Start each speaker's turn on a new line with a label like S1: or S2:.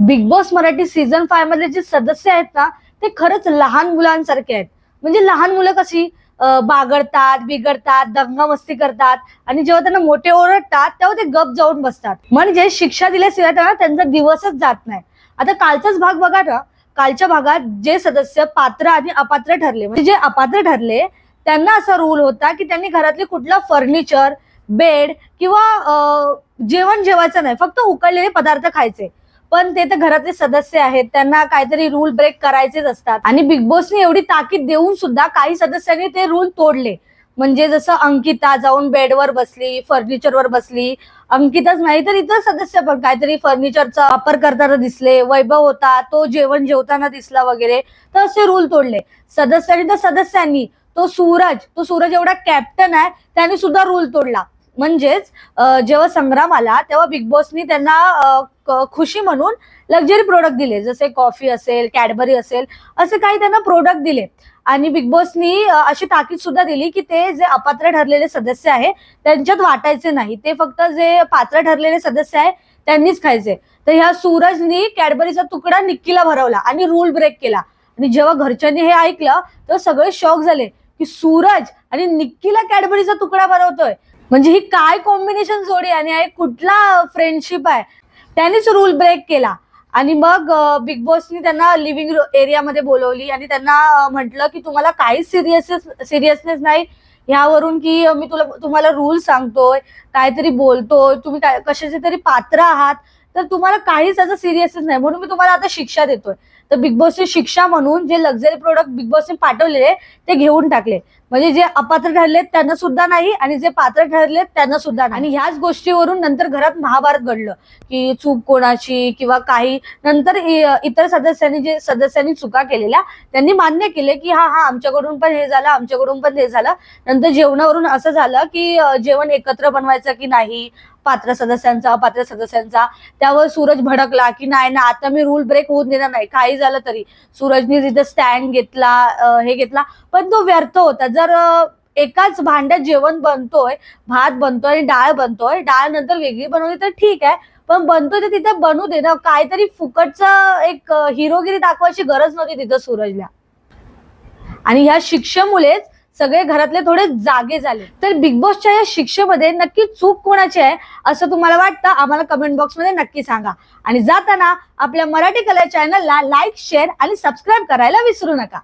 S1: Bigg Boss Marathi season five मधले जे सदस्य आहेत ना ते खरंच लहान मुलांसारखे आहेत. म्हणजे लहान मुलं कशी बागडतात बिघडतात दंगामस्ती करतात आणि जेव्हा त्यांना मोठे ओरडतात तेव्हा ते गप जाऊन बसतात. म्हणजे शिक्षा दिल्याशिवाय त्यांना त्यांचा दिवसच जात नाही. आता कालचाच भाग बघा ना. कालच्या भागात जे सदस्य पात्र आणि अपात्र ठरले म्हणजे जे अपात्र ठरले त्यांना असा रूल होता की त्यांनी घरातले कुठला फर्निचर बेड किंवा जेवण जेवायचं नाही फक्त उकडलेले पदार्थ खायचे. पण ते तर घरातले सदस्य आहेत त्यांना काहीतरी रूल ब्रेक करायचेच असतात. आणि बिग बॉसने एवढी ताकीद देऊन सुद्धा काही सदस्यांनी ते रूल तोडले. म्हणजे जसं अंकिता जाऊन बेडवर बसली फर्निचरवर बसली. अंकिताच नाही तर इतर सदस्य पण काहीतरी फर्निचरचा वापर करताना दिसले वैभव होता तो जेवण जेवताना दिसला वगैरे तर असे रूल तोडले. सदस्यांनी तर सदस्यांनी तो सूरज तो सूरज एवढा कॅप्टन आहे त्याने सुद्धा रूल तोडला. म्हणजेच जेव्हा संग्राम आला तेव्हा बिग बॉसनी त्यांना खुशी म्हणून लक्झरी प्रोडक्ट दिले. जसे कॉफी असेल कॅडबरी असेल असे काही त्यांना प्रोडक्ट दिले. आणि बिग बॉसनी अशी ताकीद सुद्धा दिली की ते जे अपात्र ठरलेले सदस्य आहे त्यांच्यात वाटायचे नाही. ते फक्त जे पात्र ठरलेले सदस्य आहे त्यांनीच खायचे. तर ह्या सूरजनी कॅडबरीचा तुकडा निक्कीला भरवला आणि रूल ब्रेक केला. आणि जेव्हा घरच्यांनी हे ऐकलं तेव्हा सगळे शॉक झाले की सूरज आणि निक्कीला कॅडबरीचा तुकडा भरवतोय. म्हणजे ही काय कॉम्बिनेशन जोडी आणि कुठला फ्रेंडशिप आहे? त्यांनीच रूल ब्रेक केला. आणि मग बिग बॉसनी त्यांना लिव्हिंग एरियामध्ये बोलवली आणि त्यांना म्हटलं की तुम्हाला काहीच सिरियस सिरियसनेस नाही. ह्यावरून की मी तुला तुम्हाला रूल सांगतोय काहीतरी बोलतोय तुम्ही काय कशाचे तरी पात्र आहात तर तुम्हाला काहीच त्याचं सिरियसच नाही. म्हणून मी तुम्हाला आता शिक्षा देतोय. तर बिग बॉसची शिक्षा म्हणून जे लक्झरी प्रोडक्ट बिग बॉसने पाठवलेले ते घेऊन टाकले. म्हणजे जे अपात्र ठरलेत त्यांना सुद्धा नाही आणि जे पात्र ठरलेत त्यांना सुद्धा नाही. आणि ह्याच गोष्टीवरून नंतर घरात महाभारत घडलं की चूक कोणाची किंवा काही. नंतर इतर सदस्यांनी जे सदस्यांनी चुका केलेल्या त्यांनी मान्य केले की हा हा आमच्याकडून पण हे झालं आमच्याकडून पण हे झालं. नंतर जेवणावरून असं झालं की जेवण एकत्र बनवायचं की नाही? पात्र सदस्यांचा अपात्र सदस्यांचा. त्यावर सूरज भडकला की नाही ना आता मी रूल ब्रेक होऊन देणार नाही. काही झालं तरी. सूरजने तिथं स्टँड घेतला हे घेतला. पण तो व्यर्थ होता. जर जर एकाच भांड्यात जेवण बनतोय भात बनतोय आणि डाळ बनतोय डाळ नंतर वेगळी बनवली तर ठीक आहे. पण बनतोय तर तिथे बनू दे ना काहीतरी फुकटचं एक हिरोगिरी दाखवायची गरज नव्हती तिथं सूरजला. आणि ह्या शिक्षेमुळेच सगळे घरातले थोडे जागे झाले. तर बिग बॉसच्या या शिक्षेमध्ये नक्की चूक कोणाची आहे असं तुम्हाला वाटतं? आम्हाला कमेंट बॉक्समध्ये नक्की सांगा. आणि जाताना आपल्या मराठी कला चॅनलला लाईक शेअर आणि सबस्क्राईब करायला विसरू नका.